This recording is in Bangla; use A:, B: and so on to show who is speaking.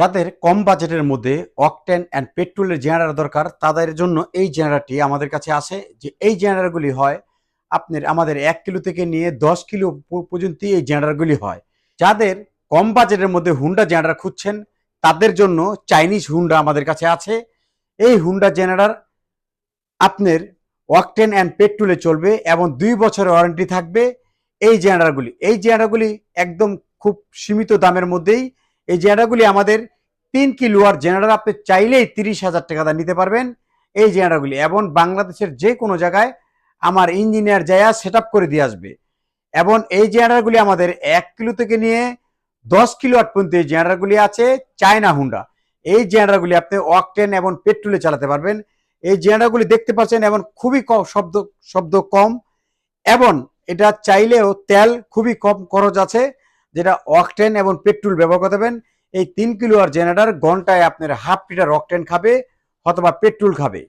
A: যাদের কম বাজেটের মধ্যে অকটেন অ্যান্ড পেট্রোলের জেনারেটর দরকার, তাদের জন্য এই জেনারেটরটি আমাদের কাছে আসে যে এই জেনারেটরগুলি হয়, আপনার আমাদের এক কিলো থেকে নিয়ে দশ কিলো পর্যন্ত এই জেনারেটরগুলি হয়। যাদের কম বাজেটের মধ্যে হুন্ডা জেনারেটর খুঁজছেন, তাদের জন্য চাইনিজ হুন্ডা আমাদের কাছে আছে। এই হুন্ডা জেনারেটর আপনার অকটেন অ্যান্ড পেট্রোলে চলবে এবং দুই বছরের ওয়ারেন্টি থাকবে। এই জেনারেটরগুলি এই জেনারেটরগুলি একদম খুব সীমিত দামের মধ্যেই এই জেনারেটরগুলি আমাদের তিন কিলোয়ার জেনারেটর আপনি চাইলেই তিরিশ হাজার টাকা দিয়ে নিতে পারবেন। এই জেনারেটরগুলি এবং বাংলাদেশের যে কোনো জায়গায় আমার ইঞ্জিনিয়ার যায়া সেট করে দিয়ে আসবে। এবং এই জেনারেটরগুলি আমাদের এক কিলো থেকে নিয়ে দশ কিলো আট পর্যন্ত এই জেনারেটরগুলি আছে চায়না হুন্ডা। এই জেনারেটরগুলি আপনি অকটেন এবং পেট্রোলে চালাতে পারবেন। এই জেনারেটরগুলি দেখতে পাচ্ছেন এবং খুবই কম শব্দ শব্দ কম। এবং এটা চাইলেও তেল খুবই কম খরচ আছে। যেটা অকটেন এবং পেট্রোল ব্যবহার করতে পারেন এই তিন কিলোয়ার জেনারেটার ঘন্টায় আপনার হাফ লিটার অকটেন খাবে অথবা পেট্রোল খাবে।